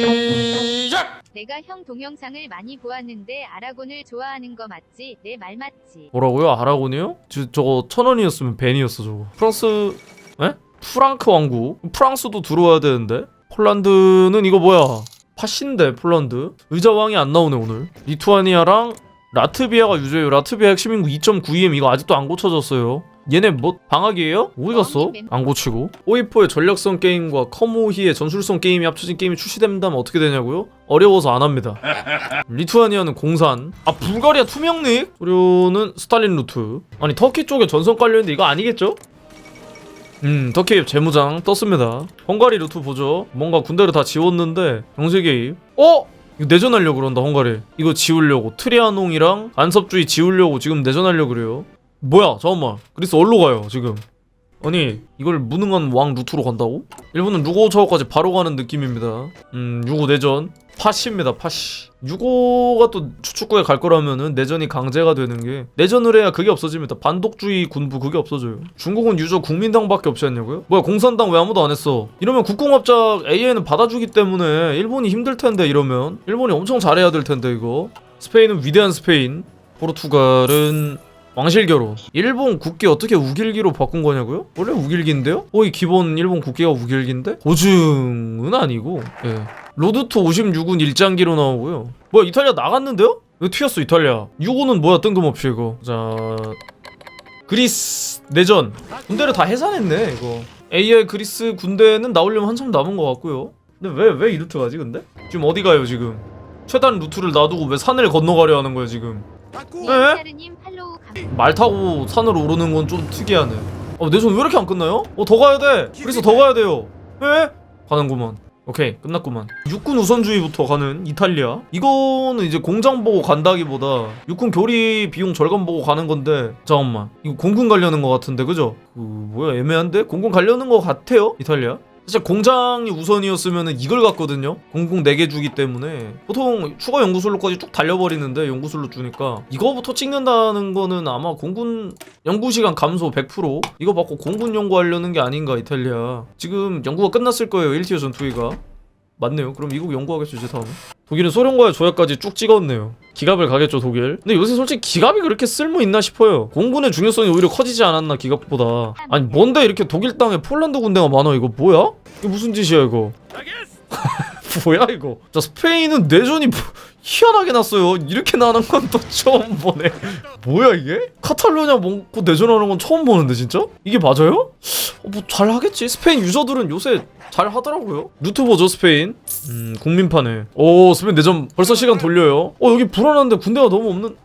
시작! 내가 형 동영상을 많이 보았는데 아라곤을 좋아하는 거 맞지? 내 말 맞지? 뭐라고요? 아라곤이요? 저, 저거 천 원이었으면 벤이었어 저거 프랑스 에? 프랑크 왕국 프랑스도 들어와야 되는데 폴란드는 이거 뭐야 팥인데 폴란드 의자왕이 안 나오네 오늘 리투아니아랑 라트비아가 유죄예요 라트비아 핵심인구 2.9em 이거 아직도 안 고쳐졌어요 얘네 뭐 방학이에요? 어디 갔어? 안 고치고? 오이포의 전략성 게임과 커모히의 전술성 게임이 합쳐진 게임이 출시된다면 어떻게 되냐고요? 어려워서 안 합니다. 리투아니아는 공산. 아 불가리아 투명릭 소련은 스탈린 루트. 아니 터키 쪽에 전선 깔려있는데 이거 아니겠죠? 음 터키 재무장 떴습니다. 헝가리 루트 보죠. 뭔가 군대를 다 지웠는데 경제 개입 어? 이거 내전하려고 그런다 헝가리 이거 지우려고. 트리아농이랑 간섭주의 지우려고 지금 내전하려고 그래요 뭐야 잠깐만. 그리스 어디로 가요 지금? 아니 이걸 무능한 왕 루트로 간다고? 일본은 루고 저거까지 바로 가는 느낌입니다. 음 유고 내전. 파시입니다 파시 유고가 또 추축구에 갈 거라면은 내전이 강제가 되는 게. 내전을 해야 그게 없어집니다. 반독주의 군부 그게 없어져요. 중국은 유저 국민당밖에 없지 않냐고요? 뭐야 공산당 왜 아무도 안 했어? 이러면 국공합작 AI는 받아주기 때문에 일본이 힘들 텐데 이러면. 일본이 엄청 잘해야 될 텐데 이거. 스페인은 위대한 스페인. 포르투갈은 왕실 결혼. 일본 국기 어떻게 우길기로 바꾼 거냐고요? 원래 우길기인데요? 거의 기본 일본 국기가 우길기인데? 고증은 아니고. 예. 로드투 56은 일장기로 나오고요. 뭐야 이탈리아 나갔는데요? 왜 튀었어 이탈리아? 65는 뭐야 뜬금없이 이거. 자 그리스 내전. 군대를 다 해산했네 이거. AI 그리스 군대는 나오려면 한참 남은 것 같고요. 근데 왜 왜 이 루트 가지 근데? 지금 어디 가요 지금? 최단 루트를 놔두고 왜 산을 건너가려 하는 거야 지금? 네, 에? 사르님 팔로우 감... 말 타고 산으로 오르는 건 좀 특이하네. 어, 내 손 왜 이렇게 안 끝나요? 어, 더 가야 돼. 그래서 더 가야 돼요. 에? 가는구만. 오케이, 끝났구만. 육군 우선주의부터 가는 이탈리아. 이거는 이제 공장 보고 간다기보다 육군 교리 비용 절감 보고 가는 건데, 잠깐만. 이거 공군 가려는 것 같은데, 그죠? 그, 뭐야, 애매한데? 공군 가려는 것 같아요, 이탈리아? 사실 공장이 우선이었으면 이걸 갔거든요. 공공 4개 주기 때문에 보통 추가 연구술로까지 쭉 달려버리는데 연구술로 주니까 이거부터 찍는다는 거는 아마 공군 연구 시간 감소 100% 이거 받고 공군 연구하려는 게 아닌가 이탈리아. 지금 연구가 끝났을 거예요 1티어 전투기가. 맞네요. 그럼 미국 연구하겠죠 이제 다음에. 독일은 소련과의 조약까지 쭉 찍었네요. 기갑을 가겠죠 독일. 근데 요새 솔직히 기갑이 그렇게 쓸모 있나 싶어요. 공군의 중요성이 오히려 커지지 않았나 기갑보다. 아니 뭔데 이렇게 독일 땅에 폴란드 군대가 많아 이거 뭐야? 이게 무슨 짓이야 이거? 뭐야 이거? 자 스페인은 내전이 뭐- 희한하게 났어요. 이렇게 나는 건 또 처음 보네. 뭐야 이게? 카탈로냐 먹고 내전하는 건 처음 보는데 진짜? 이게 맞아요? 어, 뭐 잘하겠지. 스페인 유저들은 요새 잘 하더라고요. 루트버죠 스페인. 음 국민파네. 오 스페인 내전 벌써 시간 돌려요. 어 여기 불안한데 군대가 너무 없는.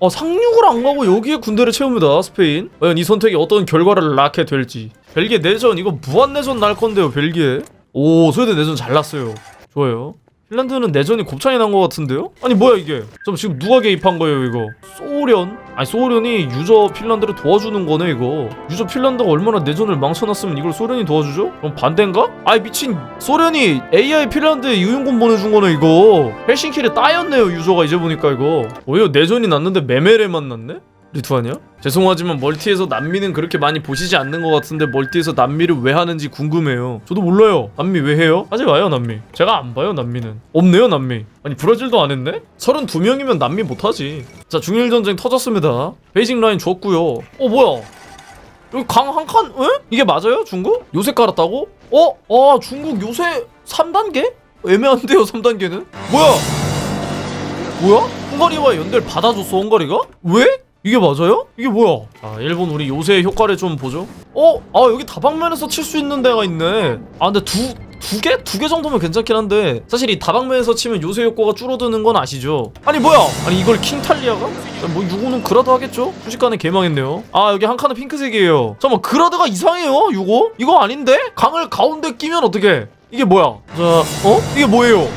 어 상륙을 안 가고 여기에 군대를 채웁니다 스페인. 과연 이 선택이 어떤 결과를 낳게 될지. 벨기에 내전 이거 무한 내전 날 건데요 벨기에. 오 스웨덴 내전 잘 났어요. 좋아요. 핀란드는 내전이 곱창이 난 것 같은데요? 아니 뭐야 이게? 잠 지금 누가 개입한 거예요 이거? 소련? 아니 소련이 유저 핀란드를 도와주는 거네 이거. 유저 핀란드가 얼마나 내전을 망쳐놨으면 이걸 소련이 도와주죠? 그럼 반대인가? 아이 미친 소련이 AI 핀란드에 유용군 보내준 거네 이거. 헬싱키를 따였네요 유저가 이제 보니까 이거. 오히려 내전이 났는데 메메레만 났네? 리투아니아? 죄송하지만 멀티에서 난미는 그렇게 많이 보시지 않는 것 같은데 멀티에서 난미를 왜 하는지 궁금해요. 저도 몰라요. 난미 왜 해요? 하지 마요 난미. 제가 안 봐요 난미는. 없네요 난미. 아니 브라질도 안 했네? 32명이면 난미 못하지. 자 중일 전쟁 터졌습니다. 베이징 라인 줬고요. 어 뭐야? 여기 강 한 칸? 에? 이게 맞아요 중국? 요새 깔았다고? 어? 아 중국 요새 3단계? 애매한데요 3단계는? 뭐야? 뭐야? 헝가리와 연대를 받아줬어 헝가리가? 왜? 이게 맞아요? 이게 뭐야? 아 일본 우리 요새 효과를 좀 보죠 어? 아 여기 다방면에서 칠 수 있는 데가 있네 아 근데 두... 두 개? 두 개 정도면 괜찮긴 한데 사실 이 다방면에서 치면 요새 효과가 줄어드는 건 아시죠? 아니 뭐야? 아니 이걸 킹탈리아가? 뭐 유고는 그라드 하겠죠? 순식간에 개망했네요 아 여기 한 칸은 핑크색이에요 잠깐만 그라드가 이상해요 유고? 이거 아닌데? 강을 가운데 끼면 어떡해 이게 뭐야? 자 어? 이게 뭐예요?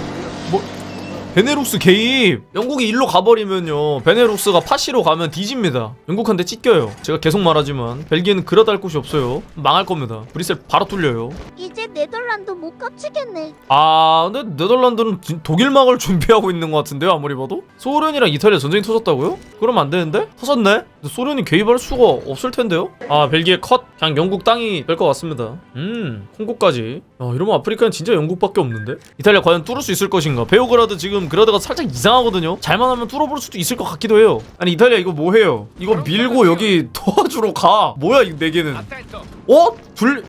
뭐 베네룩스 개입 영국이 일로 가버리면요 베네룩스가 파시로 가면 뒤집니다 영국한테 찢겨요 제가 계속 말하지만 벨기에는 그러다 할 곳이 없어요 망할 겁니다 브뤼셀 바로 뚫려요 이제 네덜란드 못 깝치겠네. 아 근데 네덜란드는 진- 독일막을 준비하고 있는 것 같은데요 아무리 봐도 소련이랑 이탈리아 전쟁이 터졌다고요? 그러면 안 되는데? 터졌네? 근데 소련이 개입할 수가 없을 텐데요? 아 벨기에 컷 그냥 영국 땅이 될 것 같습니다 음 홍고까지 야 이러면 아프리카는 진짜 영국밖에 없는데? 이탈리아 과연 뚫을 수 있을 것인가 베오그라드 지금 그라드가 살짝 이상하거든요. 잘만 하면 뚫어볼 수도 있을 것 같기도 해요. 아니 이탈리아 이거 뭐 해요? 이거 밀고 여기 도와주러 가. 뭐야 이 네 개는? 어? 불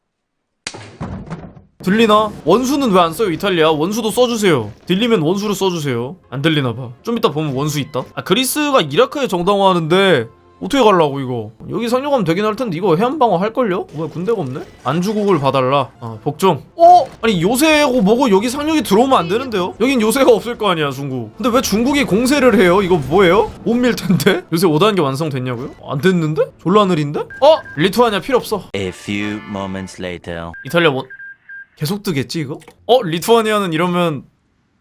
들리나? 원수는 왜 안 써요 이탈리아? 원수도 써주세요. 들리면 원수를 써주세요. 안 들리나봐. 좀 이따 보면 원수 있다? 아 그리스가 이라크에 정당화하는데 어떻게 가려고 이거 여기 상륙하면 되긴 할 텐데 이거 해안방어 할걸요? 뭐야 군대가 없네? 안주국을 봐달라 아 복종 어? 아니 요새고 뭐고 여기 상륙이 들어오면 안 되는데요? 여긴 요새가 없을 거 아니야 중국 근데 왜 중국이 공세를 해요? 이거 뭐예요? 못 밀 텐데? 요새 5단계 완성됐냐고요? 안 됐는데? 졸라 느린데? 어? 리투아니아 필요 없어 A few moments later. 이탈리아 원 계속 뜨겠지 이거? 어 리투아니아는 이러면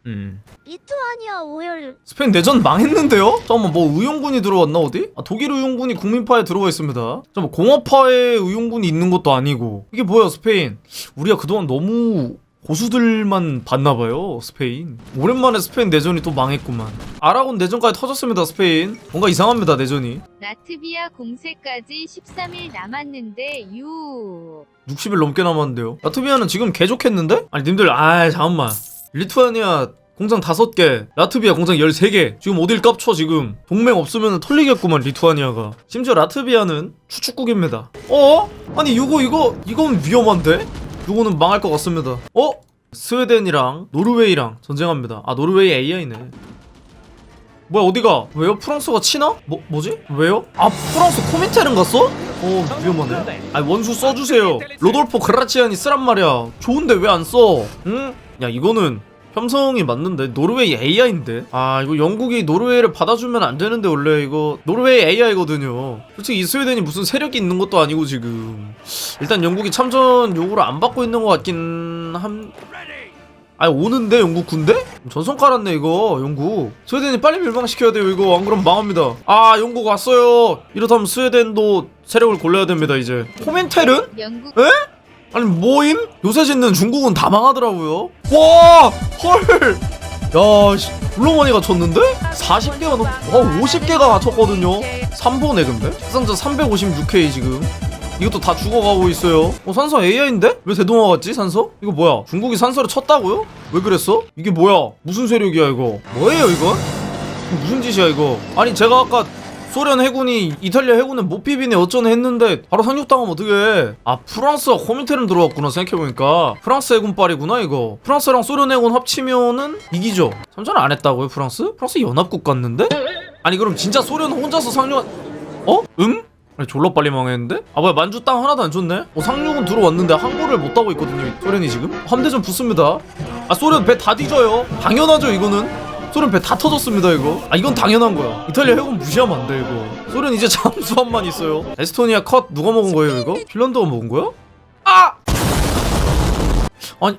음 리투아니아 오열 스페인 내전 망했는데요? 잠깐만 뭐 의용군이 들어왔나 어디? 아 독일 의용군이 국민파에 들어와 있습니다. 잠깐만 공화파에 의용군이 있는 것도 아니고 이게 뭐야 스페인? 우리가 그동안 너무 고수들만 봤나봐요 스페인 오랜만에 스페인 내전이 또 망했구만 아라곤 내전까지 터졌습니다 스페인 뭔가 이상합니다 내전이 라트비아 공세까지 13일 남았는데 유 60일 넘게 남았는데요. 라트비아는 지금 개족했는데? 아니 님들 아 잠깐만. 리투아니아 공장 5개, 라트비아 공장 13개. 지금 어딜 깝쳐 지금. 동맹 없으면 털리겠구만 리투아니아가. 심지어 라트비아는 추축국입니다. 어? 아니 이거 이거 이건 위험한데? 이거는 망할 것 같습니다. 어? 스웨덴이랑 노르웨이랑 전쟁합니다. 아 노르웨이 AI네. 뭐야 어디가? 왜요? 프랑스가 치나? 뭐 뭐지? 왜요? 아 프랑스 코민테른 갔어? 어 위험하네. 아니 원수 써주세요. 로돌포 그라치안이 쓰란 말이야. 좋은데 왜 안 써? 응? 야 이거는 협성이 맞는데? 노르웨이 AI인데? 아 이거 영국이 노르웨이를 받아주면 안 되는데 원래 이거 노르웨이 AI거든요. 솔직히 이 스웨덴이 무슨 세력이 있는 것도 아니고 지금. 일단 영국이 참전 요구를 안 받고 있는 것 같긴 함. 아니 오는데? 영국 군대? 전선 깔았네 이거. 영국. 스웨덴이 빨리 멸망시켜야 돼요 이거. 안 그러면 망합니다. 아 영국 왔어요. 이렇다면 스웨덴도 세력을 골라야 됩니다 이제. 코멘텔은? 영국 아니 뭐임? 요새 짓는 중국은 다 망하더라고요 와! 헐! 야 씨, 많이 갖췄는데? 40개가 넘... 와 50개가 갖췄거든요 3보네 근데? 상자 356K 지금 이것도 다 죽어가고 있어요 어 산소 AI인데? 왜 대동화 같지 산소? 이거 뭐야 중국이 산소를 쳤다고요? 왜 그랬어? 이게 뭐야 무슨 세력이야 이거 뭐예요 이건? 무슨 짓이야 이거 아니 제가 아까 소련 해군이 이탈리아 해군을 못 비비네 어쩌네 했는데 바로 상륙당하면 어떡해 아 프랑스가 코민테름 들어왔구나 생각해보니까 프랑스 해군빨이구나 이거 프랑스랑 소련 해군 합치면은 이기죠 참전 안 했다고요 프랑스? 프랑스 연합국 갔는데? 아니 그럼 진짜 소련 혼자서 상륙 어? 응? 아니 졸라 빨리 망했는데? 아 뭐야 만주 땅 하나도 안 줬네? 어 상륙은 들어왔는데 항구를 못 따고 있거든요 소련이 지금 함대전 붙습니다 아 소련 배 다 뒤져요 당연하죠 이거는 소련 배 다 터졌습니다 이거 아 이건 당연한 거야 이탈리아 해군 무시하면 안 돼 이거 소련 이제 잠수함만 있어요 에스토니아 컷 누가 먹은 거예요 이거? 핀란드가 먹은 거야? 아! 아니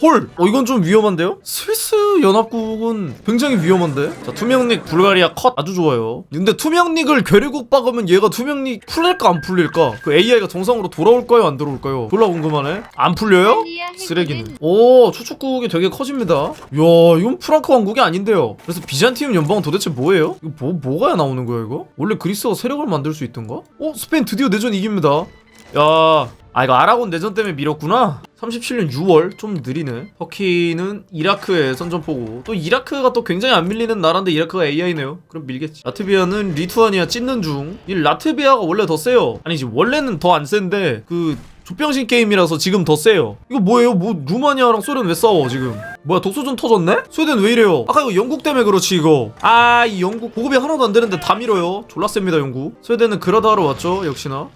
헐! 어 이건 좀 위험한데요? 스위스 연합국은 굉장히 위험한데? 자 투명닉 불가리아 컷 아주 좋아요 근데 투명닉을 괴뢰국 박으면 얘가 투명닉 풀릴까 안 풀릴까? 그 AI가 정상으로 돌아올까요 안 돌아올까요? 졸라 궁금하네 안 풀려요? 쓰레기는 오 추축국이 되게 커집니다 이야 이건 프랑크 왕국이 아닌데요 그래서 비잔티움 연방은 도대체 뭐예요? 이거 뭐, 뭐가 나오는 거야 이거? 원래 그리스가 세력을 만들 수 있던가? 어? 스페인 드디어 내전 이깁니다 야, 아 이거 아라곤 내전 때문에 밀었구나. 37년 6월 좀 느리네. 터키는 이라크에 선전포고 또 이라크가 또 굉장히 안 밀리는 나라인데 이라크가 AI네요. 그럼 밀겠지. 라트비아는 리투아니아 찢는 중. 이 라트비아가 원래 더 세요. 아니지 원래는 더 안 센데 그 조병신 게임이라서 지금 더 세요. 이거 뭐예요? 뭐 루마니아랑 소련 왜 싸워 지금? 뭐야 독소전 터졌네? 스웨덴 왜 이래요? 아까 이거 영국 때문에 그렇지 이거. 아 이 영국 보급이 하나도 안 되는데 다 밀어요. 졸라 셉니다 영국. 스웨덴은 그라다 하러 왔죠 역시나. 어?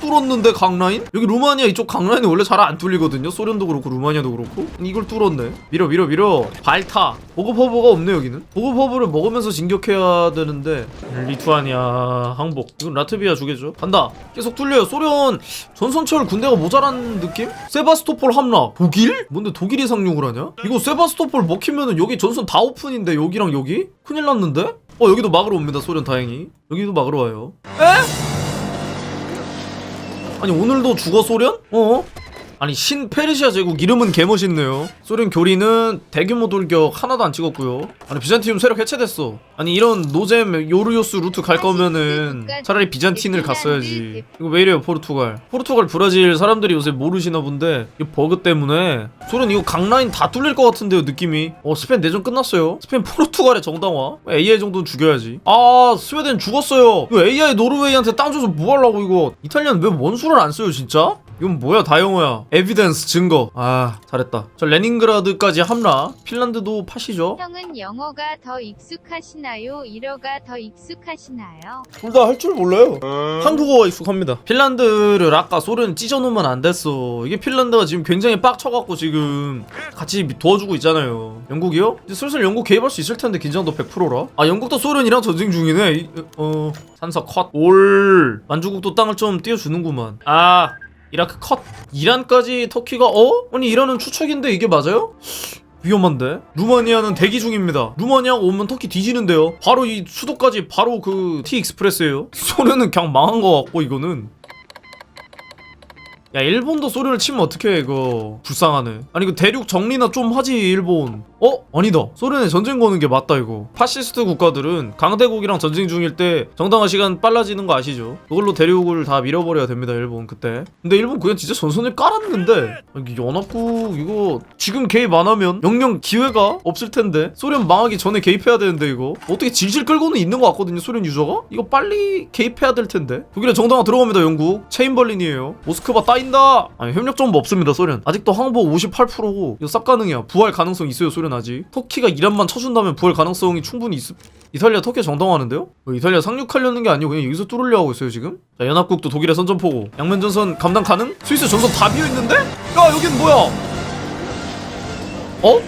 뚫었는데 강라인? 여기 루마니아 이쪽 강라인이 원래 잘 안 뚫리거든요. 소련도 그렇고 루마니아도 그렇고. 이걸 뚫었네. 밀어 밀어 밀어. 발타. 보급 허브가 없네 여기는. 보급 허브를 먹으면서 진격해야 되는데 리투아니아 항복. 이건 라트비아 주겠죠. 간다. 계속 뚫려요. 소련 전선철 군대가 모자란 느낌? 세바스토폴 함락. 독일? 뭔데 독일이 상륙을 하냐? 이거 세바스토폴 먹히면은 여기 전선 다 오픈인데 여기랑 여기? 큰일 났는데? 어 여기도 막으러 옵니다 소련 다행히 여기도 막으러 와요 에? 아니 오늘도 죽어 소련? 어? 아니 신 페르시아 제국 이름은 개멋있네요. 소련 교리는 대규모 돌격 하나도 안 찍었고요. 아니 비잔티움 세력 해체됐어. 아니 이런 노잼 요르요스 루트 갈 거면은 차라리 비잔틴을 갔어야지. 이거 왜 이래요 포르투갈? 포르투갈 브라질 사람들이 요새 모르시나 본데 이 버그 때문에 소련 이거 강라인 다 뚫릴 것 같은데요 느낌이? 어 스페인 내전 끝났어요. 스페인 포르투갈의 정당화? AI 정도는 죽여야지? 아 스웨덴 죽었어요. 이거 AI 노르웨이한테 땅 줘서 뭐 하려고 이거? 이탈리아는 왜 원수를 안 써요 진짜? 이건 뭐야 다영어야. 에비던스 증거. 아 잘했다. 저 레닌그라드까지 함라. 핀란드도 파시죠? 형은 영어가 더 익숙하시나요? 일어가 더 익숙하시나요? 둘 다 할 줄 몰라요. 한국어가 익숙합니다. 핀란드를 아까 소련 찢어놓으면 안 됐어. 이게 핀란드가 지금 굉장히 빡쳐갖고 지금 같이 도와주고 있잖아요. 영국이요? 이제 슬슬 영국 개입할 수 있을 텐데 긴장도 100%라? 아 영국도 소련이랑 전쟁 중이네. 이- 어 산사 컷올. 만주국도 땅을 좀 띄워주는구만. 아 이라크 컷 이란까지 터키가 어? 아니 이란은 추측인데 이게 맞아요? 위험한데? 루마니아는 대기 중입니다. 루마니아가 오면 터키 뒤지는데요. 바로 이 수도까지 바로 그 T 익스프레스예요. 소련은 그냥 망한 것 같고 이거는. 야 일본도 소련을 치면 어떡해 이거. 불쌍하네. 아니 그 대륙 정리나 좀 하지 일본. 어? 아니다. 소련에 전쟁 거는 게 맞다 이거. 파시스트 국가들은 강대국이랑 전쟁 중일 때 정당한 시간 빨라지는 거 아시죠? 그걸로 대륙을 다 밀어버려야 됩니다 일본 그때. 근데 일본 그냥 진짜 전선을 깔았는데. 이게 연합국 이거 지금 개입 안 하면 영영 기회가 없을 텐데. 소련 망하기 전에 개입해야 되는데 이거. 어떻게 질질 끌고는 있는 것 같거든요 소련 유저가? 이거 빨리 개입해야 될 텐데. 독일에 정당화 들어갑니다 영국. 체인벌린이에요. 모스크바 따 인다 아니 협력 정보 없습니다 소련. 아직도 항복 58%고 이거 쌉 가능해요 부활 가능성 있어요 소련 아직. 터키가 이란만 쳐준다면 부활 가능성이 충분히 있 이탈리아 터키 정당화하는데요? 어, 이탈리아 상륙하려는 게 아니고 그냥 여기서 뚫으려 하고 있어요 지금? 자 연합국도 독일의 선전포고. 양면 전선 감당 가능? 스위스 전선 다 비어있는데? 야 여긴 뭐야? 어?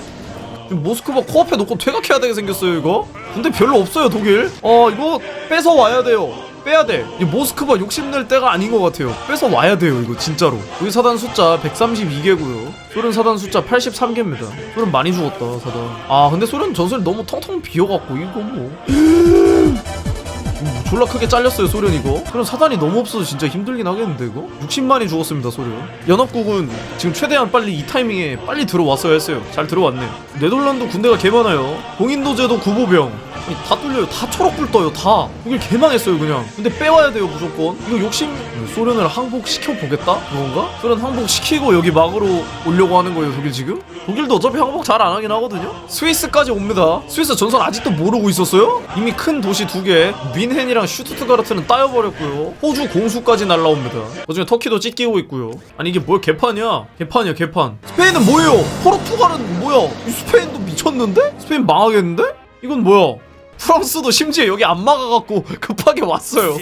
지금 모스크바 코앞에 놓고 퇴각해야 되게 생겼어요 이거? 근데 별로 없어요 독일. 어 이거 뺏어 와야 돼요 빼야 돼. 이 모스크바 욕심낼 때가 아닌 것 같아요. 뺏어 와야 돼요, 이거 진짜로. 우리 사단 숫자 132개고요. 소련 사단 숫자 83개입니다. 소련 많이 죽었다, 사단. 아, 근데 소련 전선이 너무 텅텅 비어갖고 이거 뭐. 음, 졸라 크게 잘렸어요 소련 이거. 소련 사단이 너무 없어서 진짜 힘들긴 하겠는데 이거? 60만이 죽었습니다 소련. 연합국은 지금 최대한 빨리 이 타이밍에 빨리 들어왔어야 했어요. 잘 들어왔네. 네덜란드 군대가 개 많아요. 동인도 제도 구보병. 아니, 다 뚫려요. 다 초록불 떠요 다. 독일 개망했어요 그냥. 근데 빼와야 돼요 무조건. 이거 욕심 소련을 항복시켜 보겠다? 그건가? 소련 항복시키고 여기 막으로 오려고 하는 거예요 독일 지금? 독일도 어차피 항복 잘 안 하긴 하거든요? 스위스까지 옵니다. 스위스 전선 아직도 모르고 있었어요? 이미 큰 도시 두개. 민헨이랑 슈투트가르트는 따여버렸고요 호주 공수까지 날라옵니다 그중에 터키도 찢기고 있고요 아니 이게 뭘 개판이야 개판이야 개판 스페인은 뭐예요? 포르투갈은 뭐야? 이 스페인도 미쳤는데? 스페인 망하겠는데? 이건 뭐야? 프랑스도 심지어 여기 안 막아갖고 급하게 왔어요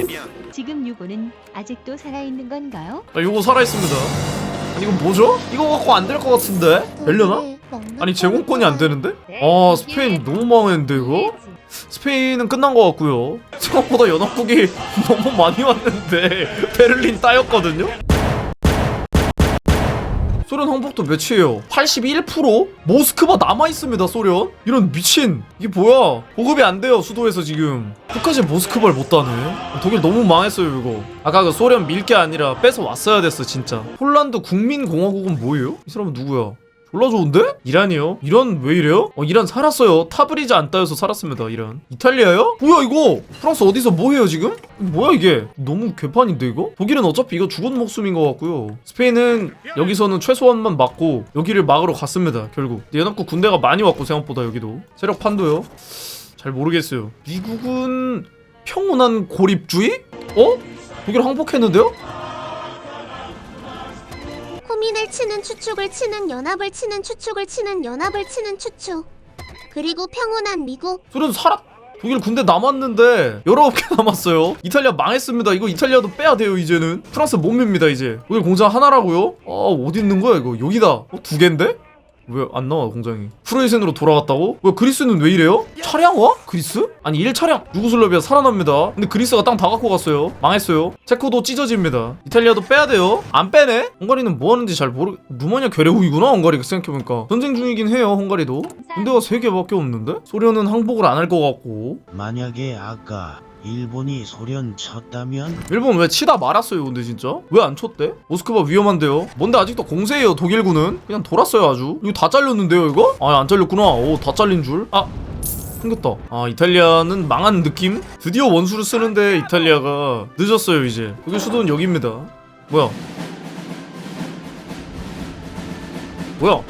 지금 유고는 아직도 살아있는 건가요? 아 요거 살아있습니다 아니 이거 뭐죠? 이거 갖고 안 될 것 같은데? 되려나? 독일 먹는 아니 제공권이 안 되는데? 네, 아 스페인 너무 망했는데 이거? 스페인은 끝난 것 같고요 생각보다 연합국이 너무 많이 왔는데 베를린 따였거든요? 소련 항복도 몇이에요? 81%? 모스크바 남아있습니다 소련? 이런 미친 이게 뭐야 보급이 안 돼요 수도에서 지금 끝까지 모스크바를 못 따네 독일 너무 망했어요 이거 아까 그 소련 밀 게 아니라 뺏어 왔어야 됐어 진짜 폴란드 국민공화국은 뭐예요? 이 사람은 누구야? 졸라 좋은데? 이란이요? 이란 왜 이래요? 어 이란 살았어요 타브리즈 안 따여서 살았습니다 이란 이탈리아요? 뭐야 이거 프랑스 어디서 뭐해요 지금? 뭐야 이게 너무 개판인데 이거? 독일은 어차피 이거 죽은 목숨인 것 같고요 스페인은 여기서는 최소한만 막고 여기를 막으러 갔습니다 결국 연합국 군대가 많이 왔고 생각보다 여기도 세력 판도요 잘 모르겠어요 미국은 평온한 고립주의? 어? 독일 항복했는데요? 코민을 치는 추축을 치는 연합을 치는 추축을 치는 연합을 치는 추축. 그리고 평온한 미국. 소련 살았 독일 군대 남았는데 19개 남았어요 이탈리아 망했습니다 이거 이탈리아도 빼야 돼요 이제는 프랑스 못 밉니다 이제 독일 공장 하나라고요? 아 어디 있는 거야 이거 여기다 어, 두 개인데? 왜 안 나와 공장이 프로이센으로 돌아갔다고? 왜 그리스는 왜 이래요? 차량 와? 그리스? 아니 1차량 유고슬라비아 살아납니다 근데 그리스가 땅 다 갖고 갔어요 망했어요 체코도 찢어집니다 이탈리아도 빼야 돼요 안 빼네? 헝가리는 뭐 하는지 잘 모르 루마니아 괴뢰국이구나 헝가리가 생각해보니까 전쟁 중이긴 해요 헝가리도 군대가 3개밖에 없는데? 소련은 항복을 안 할 것 같고 만약에 아까 일본이 소련 쳤다면 일본 왜 치다 말았어요 근데 진짜? 왜 안 쳤대? 모스크바 위험한데요? 뭔데 아직도 공세예요 독일군은? 그냥 돌았어요 아주 이거 다 잘렸는데요 이거? 아안 잘렸구나 오 다 잘린 줄? 아 생겼다 아 이탈리아는 망한 느낌? 드디어 원수를 쓰는데 이탈리아가 늦었어요 이제 독일 수도는 여기입니다 뭐야 뭐야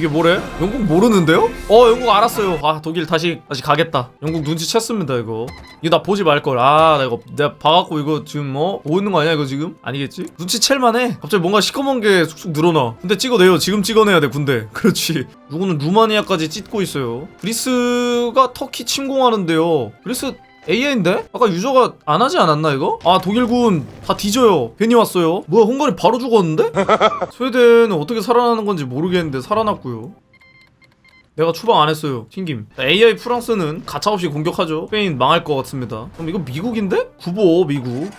이게 뭐래? 영국 모르는데요? 어 영국 알았어요. 아 독일 다시 다시 가겠다. 영국 눈치챘습니다 이거. 이거 나 보지 말걸. 아나 이거 내가 봐갖고 이거 지금 뭐 오고 있는 거 아니야 이거 지금? 아니겠지? 눈치챌만해. 갑자기 뭔가 시커먼 게 쑥쑥 늘어나. 근데 찍어내요. 지금 찍어내야 돼 군대. 그렇지. 누구는 루마니아까지 찢고 있어요. 그리스가 터키 침공하는데요. 그리스 AI인데? 아까 유저가 안 하지 않았나 이거? 아 독일군 다 뒤져요 괜히 왔어요 뭐야 헝가리 바로 죽었는데? 스웨덴은 어떻게 살아나는 건지 모르겠는데 살아났고요 내가 추방 안 했어요 튕김 AI 프랑스는 가차없이 공격하죠 스페인 망할 것 같습니다 그럼 이거 미국인데? 구보 미국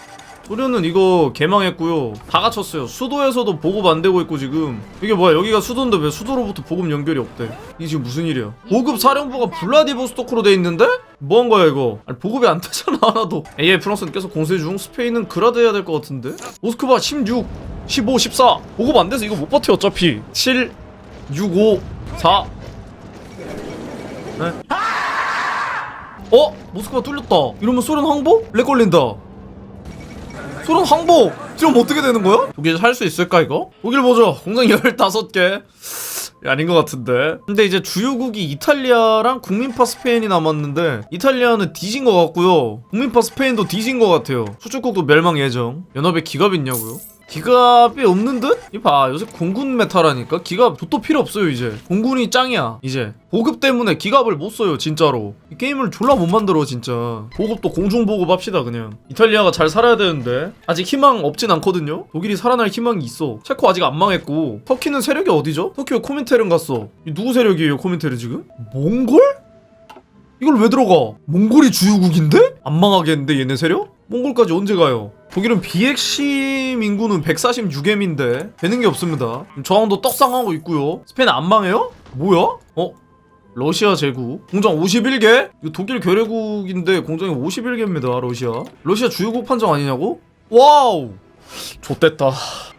소련은 이거 개망했고요. 다 갖췄어요. 수도에서도 보급 안 되고 있고 지금. 이게 뭐야? 여기가 수도인데 왜 수도로부터 보급 연결이 없대? 이게 지금 무슨 일이야? 보급 사령부가 블라디보스토크로 돼 있는데? 뭐한 거야 이거? 아니 보급이 안 되잖아 하나도. AI 프랑스는 계속 공세 중. 스페인은 그라드 해야 될 것 같은데? 모스크바 16 15 14 보급 안 돼서 이거 못 버텨 어차피. 7 6 5 4 네? 어? 모스크바 뚫렸다. 이러면 소련 항복? 렉 걸린다 소련 항복! 이러면 어떻게 되는 거야? 독일 살 수 있을까 이거? 독일 보죠 공장 15개 아닌 것 같은데 근데 이제 주요국이 이탈리아랑 국민파 스페인이 남았는데 이탈리아는 뒤진 것 같고요 국민파 스페인도 뒤진 것 같아요 수출국도 멸망 예정 연합에 기갑 있냐고요? 기갑이 없는 듯? 이봐 요새 공군 메타라니까 기갑 도 필요 없어요 이제 공군이 짱이야 이제 보급 때문에 기갑을 못 써요 진짜로 이 게임을 졸라 못 만들어 진짜 보급도 공중 보급 합시다 그냥 이탈리아가 잘 살아야 되는데 아직 희망 없진 않거든요 독일이 살아날 희망이 있어 체코 아직 안 망했고 터키는 세력이 어디죠? 터키 왜 코민테른 갔어 이 누구 세력이에요 코민테른 지금? 몽골? 이걸 왜 들어가? 몽골이 주요국인데? 안 망하겠는데 얘네 세력? 몽골까지 언제 가요? 독일은 비핵심 인구는 146M인데 되는 게 없습니다. 저항도 떡상하고 있고요. 스페인 안 망해요? 뭐야? 어? 러시아 제국 공장 51개? 이거 독일 괴뢰국인데 공장이 51개입니다 러시아 러시아 주요국 판정 아니냐고? 와우 좋됐다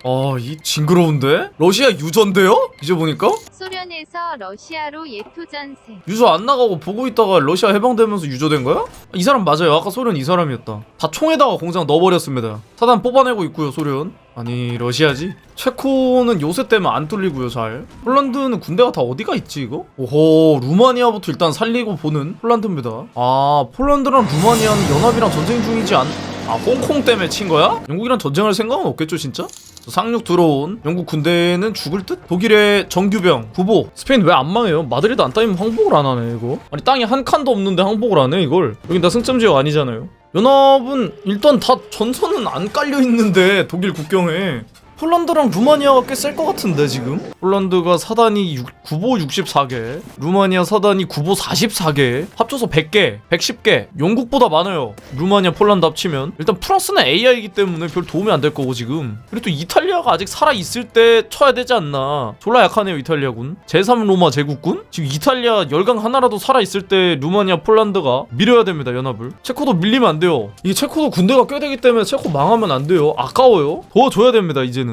아 이 징그러운데? 러시아 유전데요? 이제 보니까? 소련에서 러시아로 예토전세. 유저 안 나가고 보고 있다가 러시아 해방되면서 유저된 거야? 이 사람 맞아요. 아까 소련 이 사람이었다. 다 총에다가 공장 넣어버렸습니다. 사단 뽑아내고 있고요, 소련. 아니 러시아지? 체코는 요새 때문에 안 뚫리고요, 잘. 폴란드는 군대가 다 어디가 있지 이거? 오호, 루마니아부터 일단 살리고 보는 폴란드입니다. 아, 폴란드랑 루마니아는 연합이랑 전쟁 중이지 않? 아, 홍콩 때문에 친 거야? 영국이랑 전쟁할 생각은 없겠죠, 진짜? 상륙 들어온 영국 군대는 죽을 듯? 독일의 정규병, 구보. 스페인 왜 안 망해요? 마드리드 안 따이면 항복을 안 하네, 이거. 아니, 땅이 한 칸도 없는데 항복을 안 해, 이걸. 여긴 다 승점 지역 아니잖아요. 연합은 일단 다 전선은 안 깔려 있는데 독일 국경에 폴란드랑 루마니아가 꽤 셀 것 같은데 지금? 폴란드가 사단이 6, 9보 64개 루마니아 사단이 9보 44개 합쳐서 100개 110개. 영국보다 많아요. 루마니아 폴란드 합치면. 일단 프랑스는 AI이기 때문에 별 도움이 안 될 거고 지금. 그리고 또 이탈리아가 아직 살아있을 때 쳐야 되지 않나. 졸라 약하네요 이탈리아군. 제3 로마 제국군? 지금 이탈리아 열강 하나라도 살아있을 때 루마니아 폴란드가 밀어야 됩니다 연합을. 체코도 밀리면 안 돼요. 이게 체코도 군대가 꽤 되기 때문에 체코 망하면 안 돼요. 아까워요. 도와줘야 됩니다 이제는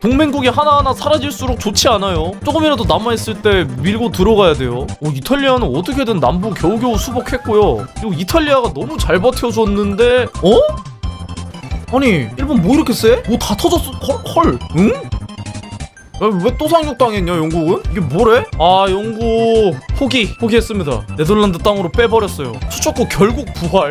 동맹국이 하나하나 사라질수록 좋지 않아요. 조금이라도 남아있을 때 밀고 들어가야 돼요. 오, 이탈리아는 어떻게든 남부 겨우겨우 수복했고요. 그리고 이탈리아가 너무 잘 버텨줬는데, 어? 아니, 일본 뭐 이렇게 세? 뭐 다 터졌어? 헐, 헐, 응? 왜 또 상륙당했냐 영국은? 이게 뭐래? 아 영국 포기 포기했습니다 네덜란드 땅으로 빼버렸어요 수첩국 결국 부활